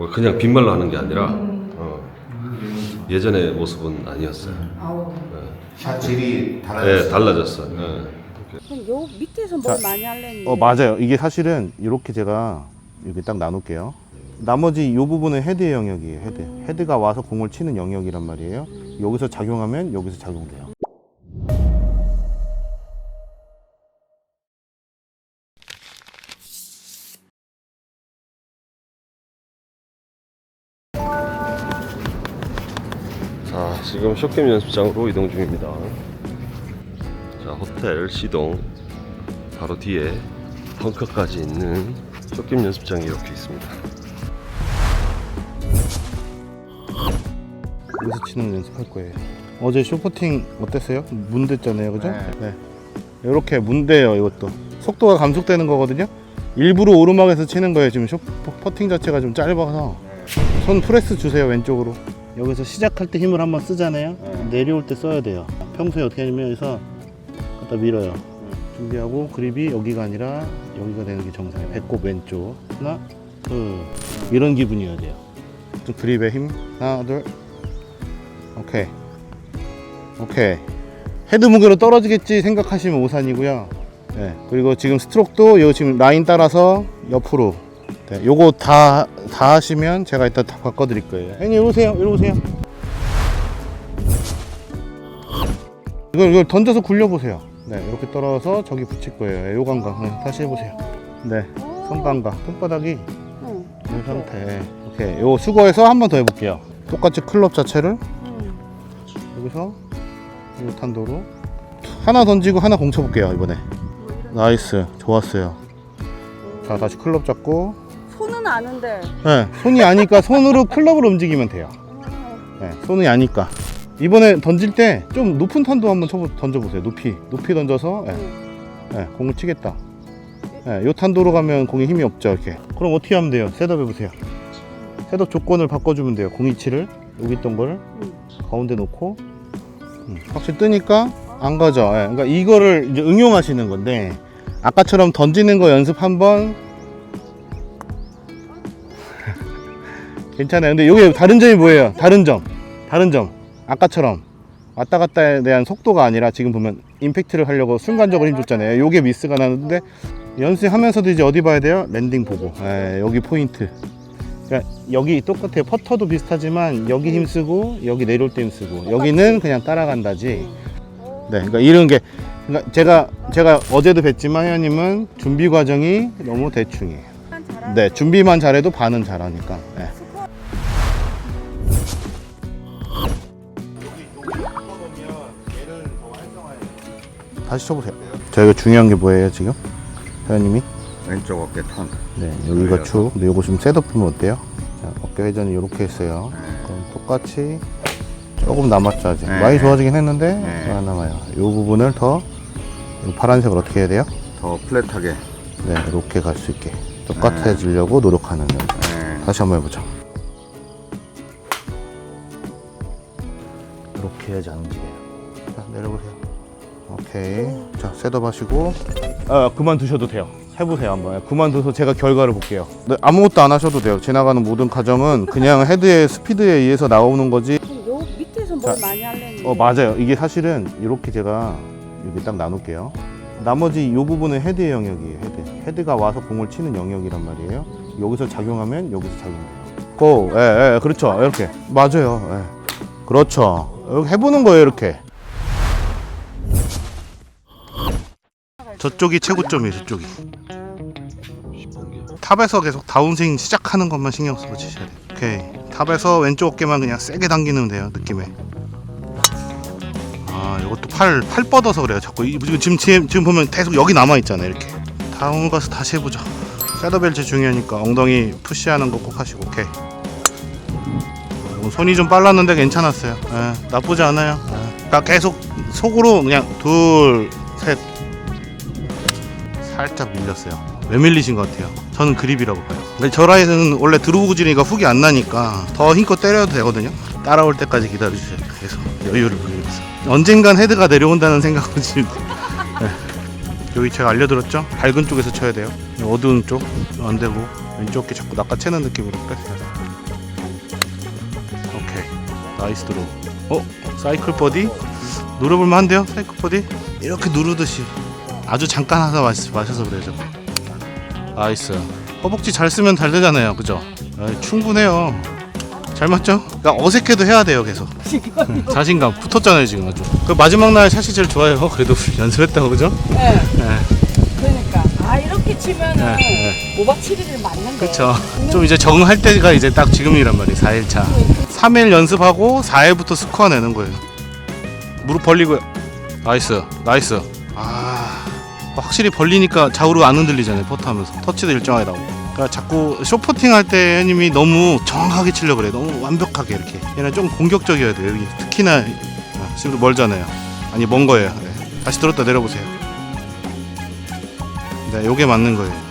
뭐 그냥 빈말로 하는 게 아니라 어, 예전의 모습은 아니었어요. 아우. 샷질이 네, 달라졌어요. 달라졌어. 네. 그럼 요 밑에서 뭘 자, 많이 할래니? 어 맞아요. 이게 사실은 이렇게 제가 이렇게 딱 나눌게요. 나머지 이 부분은 헤드의 영역이에요. 헤드. 헤드가 와서 공을 치는 영역이란 말이에요. 여기서 작용하면 여기서 작용돼요. 지금 쇼게임 연습장으로 이동 중입니다. 자, 호텔 시동 바로 뒤에 벙커까지 있는 쇼게임 연습장이 이렇게 있습니다. 여기서 치는 연습할 거예요. 어제 쇼퍼팅 어땠어요? 문댔잖아요, 그죠? 네. 이렇게 문대요, 이것도. 속도가 감속되는 거거든요. 일부러 오르막에서 치는 거예요. 지금 쇼 퍼팅 자체가 좀 짧아서 손 프레스 주세요 왼쪽으로. 여기서 시작할 때 힘을 한번 쓰잖아요. 내려올 때 써야 돼요. 평소에 어떻게 하냐면 여기서 갖다 밀어요. 준비하고 그립이 여기가 아니라 여기가 되는 게 정상이에요. 배꼽 왼쪽 하나, 둘 이런 기분이어야 돼요. 좀 그립의 힘 하나, 둘. 오케이, 오케이. 헤드 무게로 떨어지겠지 생각하시면 오산이고요. 네, 그리고 지금 스트로크도 요 지금 라인 따라서 옆으로. 네, 요거 다, 다 하시면 제가 이따 다 바꿔드릴 거예요. 형님, 이리 오세요. 이리 오세요. 이걸, 이걸 던져서 굴려보세요. 네, 이렇게 떨어져서 저기 붙일 거예요. 네, 요 감각. 네, 다시 해보세요. 네, 손 감각. 손바닥이 응. 이 상태. 오케이. 요 수거해서 한 번 더 해볼게요. 똑같이 클럽 자체를 응. 여기서 요 탄도로 하나 던지고 하나 공쳐 볼게요 이번에 나이스 좋았어요 자 다시 클럽 잡고 손은 아는데. 네, 손이 아니까 손으로 클럽을 움직이면 돼요. 네, 손이 아니까. 이번에 던질 때 좀 높은 탄도 한번 쳐보, 던져보세요. 높이 높이 던져서 네, 네, 공을 치겠다. 네, 요 탄도로 가면 공에 힘이 없죠 이렇게. 그럼 어떻게 하면 돼요? 셋업 해보세요. 셋업 조건을 바꿔주면 돼요 공이치를. 여기 있던 걸 응. 가운데 놓고. 음, 확실히 뜨니까 안 가죠. 예, 그러니까 이거를 이제 응용하시는 건데 아까처럼 던지는 거 연습 한번 괜찮아요. 근데 여기 다른 점이 뭐예요? 다른 점, 다른 점. 아까처럼 왔다 갔다에 대한 속도가 아니라 지금 보면 임팩트를 하려고 순간적으로 힘 줬잖아요. 요게 미스가 나는데 연습하면서도 이제 어디 봐야 돼요? 랜딩 보고 예, 여기 포인트. 그러니까 여기 똑같아요. 퍼터도 비슷하지만 여기 힘 쓰고 여기 내려올 때 힘 쓰고 여기는 그냥 따라간다지. 네, 그러니까 이런 게 그러니까 제가 제가 어제도 뵀지만 회원님은 준비 과정이 너무 대충이에요. 네, 준비만 잘해도 반은 잘하니까. 네. 다시 쳐보세요. 저희가 중요한 게 뭐예요 지금? 회원님이? 왼쪽 어깨 턴. 네, 여기가 축. 근데 요거 좀 셋업 보면 어때요? 자, 어깨 회전이 이렇게 했어요. 그럼 똑같이 조금 남았죠 아직. 네. 많이 좋아지긴 했는데 네. 좀안 남아요. 요 부분을 더이 파란색을 어떻게 해야 돼요? 더 플랫하게. 네, 이렇게 갈 수 있게 똑같아지려고 노력하는 연 네. 다시 한번 해보자. 이렇게 해야지 안 움직여요. 자, 내려보세요. 오케이. 자, 셋업 하시고. 아, 그만두셔도 돼요. 해보세요, 한번. 그만둬서 제가 결과를 볼게요. 네, 아무것도 안 하셔도 돼요. 지나가는 모든 과정은 그냥 헤드의 스피드에 의해서 나오는 거지. 요 밑에서 뭘 자, 많이 할래니? 어, 맞아요. 이게 사실은 이렇게 제가 여기 딱 나눌게요. 나머지 이 부분은 헤드의 영역이에요. 헤드. 헤드가 와서 공을 치는 영역이란 말이에요. 여기서 작용하면 여기서 작용돼요. 고, 예, 예, 그렇죠. 이렇게 맞아요. 예. 그렇죠. 이렇게 해보는 거예요. 이렇게. 저쪽이 최고점이에요. 저쪽이. 탑에서 계속 다운스윙 시작하는 것만 신경 쓰고 치셔야 돼요. 오케이. 탑에서 왼쪽 어깨만 그냥 세게 당기면 돼요. 느낌에. 아, 이것도 팔, 팔 뻗어서 그래요. 자꾸 이- 지금 지금 지금 보면 계속 여기 남아 있잖아요. 이렇게. 다음 가서 다시 해보죠. 셋업벨트 중요하니까 엉덩이 푸시하는 거 꼭 하시고 오케이. 이건 손이 좀 빨랐는데 괜찮았어요. 예, 나쁘지 않아요. 예. 그러니까 계속 속으로 그냥 둘, 셋. 살짝 밀렸어요. 왜 밀리신 것 같아요? 저는 그립이라고 봐요. 근데 저 라인은 원래 드루구지니까 훅이 안 나니까 더 힘껏 때려도 되거든요. 따라올 때까지 기다려주세요. 계속 여유를 부리면서. 언젠간 헤드가 내려온다는 생각으로 지금 네. 여기 제가 알려드렸죠? 밝은 쪽에서 쳐야 돼요. 어두운 쪽 안 되고 왼쪽 어깨 자꾸 낚아채는 느낌으로 뺐어요. 오케이 나이스 드로 어? 사이클 버디? 누려볼만 한데요 사이클 버디? 이렇게 누르듯이 아주 잠깐 하다 마시, 마셔서 그래요 저 나이스. 허벅지 잘 쓰면 잘 되잖아요 그죠? 아, 충분해요. 잘 맞죠? 그러니까 어색해도 해야 돼요 계속. 응, 자신감 붙었잖아요 지금 아주. 그 마지막 날 샷이 제일 좋아요. 그래도 연습했다고 그죠? 네. 네. 그러니까. 아 이렇게 치면은 네, 5박 7일을 맞는 거. 그쵸. 좀 이제 적응할 때가 이제 딱 지금이란 말이에요 4일차. 3일 연습하고 4일부터 스코어 내는 거예요. 무릎 벌리고 나이스. 나이스. 아 확실히 벌리니까 좌우로 안 흔들리잖아요 퍼트하면서 터치도 일정하게 나오고 그러니까 자꾸 쇼퍼팅 할때 형님이 너무 정확하게 치려고 그래 너무 완벽하게 이렇게 얘는 좀 공격적이어야 돼요 여기 특히나 아, 지금도 멀잖아요 아니 먼 거예요 네. 다시 들었다 내려보세요 네 요게 맞는 거예요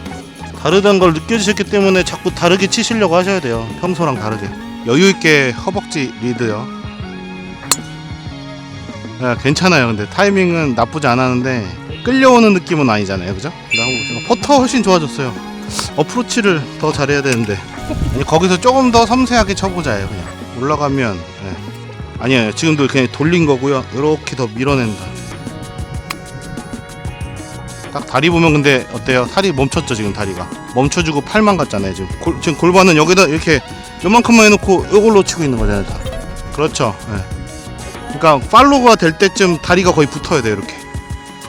다르다는 걸 느껴지셨기 때문에 자꾸 다르게 치시려고 하셔야 돼요. 평소랑 다르게. 여유 있게 허벅지 리드요. 네, 괜찮아요. 근데 타이밍은 나쁘지 않았는데 끌려오는 느낌은 아니잖아요. 그죠? 퍼터 훨씬 좋아졌어요. 어프로치를 더 잘해야 되는데 아니, 거기서 조금 더 섬세하게 쳐보자요. 그냥 올라가면 네. 아니에요. 지금도 그냥 돌린 거고요. 이렇게 더 밀어낸다. 딱 다리 보면 근데 어때요? 살이 멈췄죠 지금 다리가 멈춰주고 팔만 갔잖아요 지금 골, 지금 골반은 여기다 이렇게 요만큼만 해놓고 이걸로 치고 있는 거잖아요 다 그렇죠 예. 그러니까 팔로우가 될 때쯤 다리가 거의 붙어야 돼요 이렇게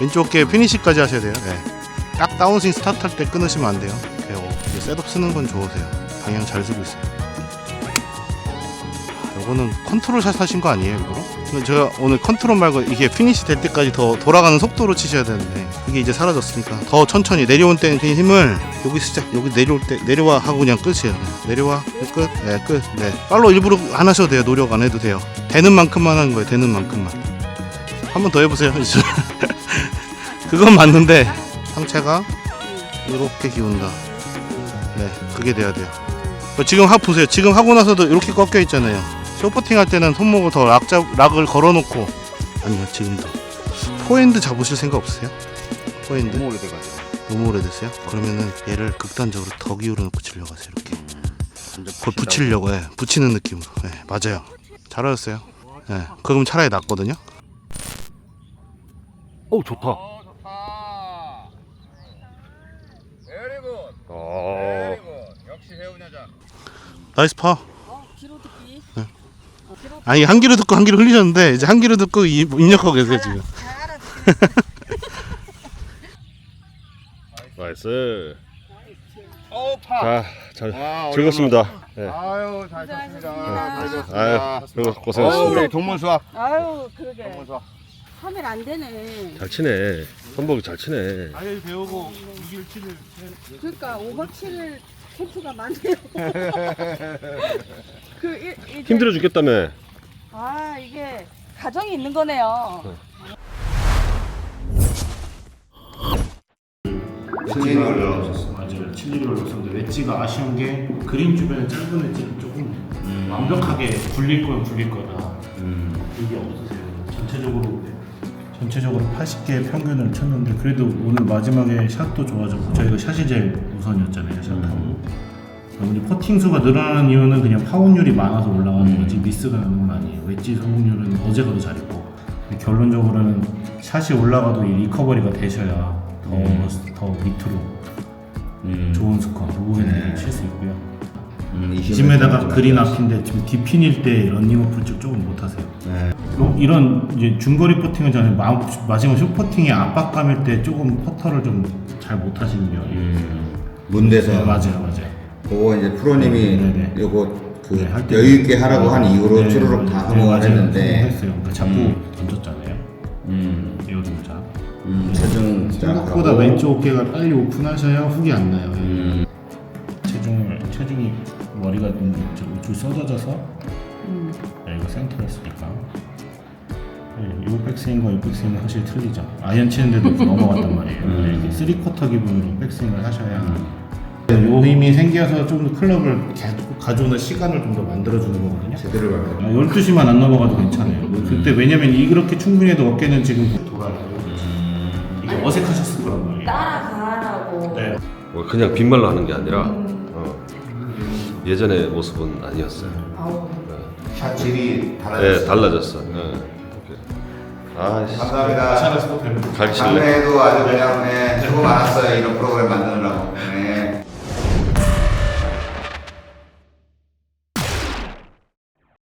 왼쪽 어깨 피니시까지 하셔야 돼요. 예. 딱 다운스윙 스타트 할 때 끊으시면 안 돼요. 이렇게 어, 이제 셋업 쓰는 건 좋으세요. 방향 잘 쓰고 있어요. 요거는 컨트롤 샷 하신 거 아니에요 이거? 근데 제가 오늘 컨트롤 말고 이게 피니시 될 때까지 더 돌아가는 속도로 치셔야 되는데 그게 이제 사라졌으니까 더 천천히 내려올 때는 그냥 힘을 여기 시작 여기 내려올 때 내려와 하고 그냥 끝이에요. 내려와 끝 네 끝 네. 팔로 일부러 안 하셔도 돼요. 노력 안 해도 돼요. 되는 만큼만 하는 거예요. 되는 만큼만. 한 번 더 해보세요 그건 맞는데. 상체가 이렇게 기운다. 네 그게 돼야 돼요. 지금 하 보세요. 지금 하고 나서도 이렇게 꺾여 있잖아요. 쇼퍼팅 할 때는 손목을 더 락, 잡, 락을 걸어놓고. 아니요 지금도. 포핸드 잡으실 생각 없으세요? 포핸드? 너무 오래돼가지고. 너무 오래됐어요? 그러면은 얘를 극단적으로 더 기울여 놓고 치려고 하세요 이렇게. 그걸 붙이려고 해 붙이는 느낌으로. 네, 맞아요. 잘하셨어요. 네, 그럼 차라리 낫거든요? 오 좋다. 베리굿. 아, 베리굿. 역시 해운 여자. 나이스 파 어, 귀로 듣기. 네. 어, 귀로 아니 한 귀로 듣고 한 귀로 흘리셨는데 이제 한 귀로 듣고 이- 입력하고 계세요 지금 잘 알아. 나이스. 어 파. 자, 잘 아, 즐겁습니다. 네. 아유 잘 쳤습니다. 고생하셨습니다. 아유, 그리고 어. 우리 동문 수학. 아유 그러게. 동문 수학. 하면 안 되네. 잘 치네. 선복이 잘 치네. 아예 배우고 6일 7일 그러니까 5박 7일 캠프가 많네요. 그 일, 이제- 힘들어 죽겠다며. 아 이게 가정이 있는 거네요. 웨지가 올라오셨어 맞아요. 7일이 올라왔었는데 웨지가 아쉬운 게 그린 주변에 짧은 웨지는 조금 완벽하게 굴릴 건 굴릴 거다. 이게 없으세요? 전체적으로 전체적으로 80개 평균을 쳤는데 그래도 오늘 마지막에 샷도 좋아졌고 저희가 샷이 제일 우선이었잖아요 샷하고. 우리 퍼팅 수가 늘어나는 이유는 그냥 파운율이 많아서 올라가는 거지 미스가 나는 건 아니에요. 웨지 성공률은 어제가 더 잘했고. 근데 결론적으로는 샷이 올라가도 이 리커버리가 되셔야 더, 더 밑으로 좋은 스코어 로그앤 칠수 있고요. 음, 이심에다가 그린 앞인데 지금 디핀일 때 런닝 어플 쪽 조금 못하세요. 네. 로- 이런 이제 중거리 퍼팅은 저는 마, 마지막 숏퍼팅의 압박감일 때 조금 퍼터를 좀 잘 못하시는 경우예요. 음, 문대서. 네, 맞아요 맞아요 그거 이제 프로님이 네, 네. 요거 그 네, 할 때- 여유 있게 하라고 한 이후로 네, 맞아요. 다 네, 성공을. 했는데. 그러니까 자꾸 음. 던졌잖아요. 음, 에어 동작. 음, 체중 생각보다 하고. 왼쪽 어깨가 빨리 오픈하셔야 훅이 안 나요. 음, 체중을 체중이 머리가 좀좀 우측 쏟아져서 음. 네, 이거 센터로 했으니까. 네, 이 백스윙과 이 백스윙은 확실히 틀리죠. 아이언 치는데도 넘어갔단 말이에요. 음. 네, 쓰리 쿼터 기분으로 백스윙을 하셔야 요 힘이 생겨서 좀더 클럽을 계속 가져오는 시간을 좀 더 만들어주는 거거든요. 제대로. 아, 12시만 안 넘어가도 괜찮아요. 뭐 그때 왜냐면 이렇게 충분히 해도 어깨는 지금 돌아요. 이게 어색하셨을 거란 말이에요. 따라가라고. 네. 뭐 그냥 빈말로 하는 게 아니라 어, 예전의 모습은 아니었어요. 아우. 네. 차 질이 네, 달라졌어요. 달라졌어. 네. 아, 씨. 감사합니다. 가기 싫네. 작년에도 아주 그냥 네, 수고 많았어요. 이런 프로그램 만드는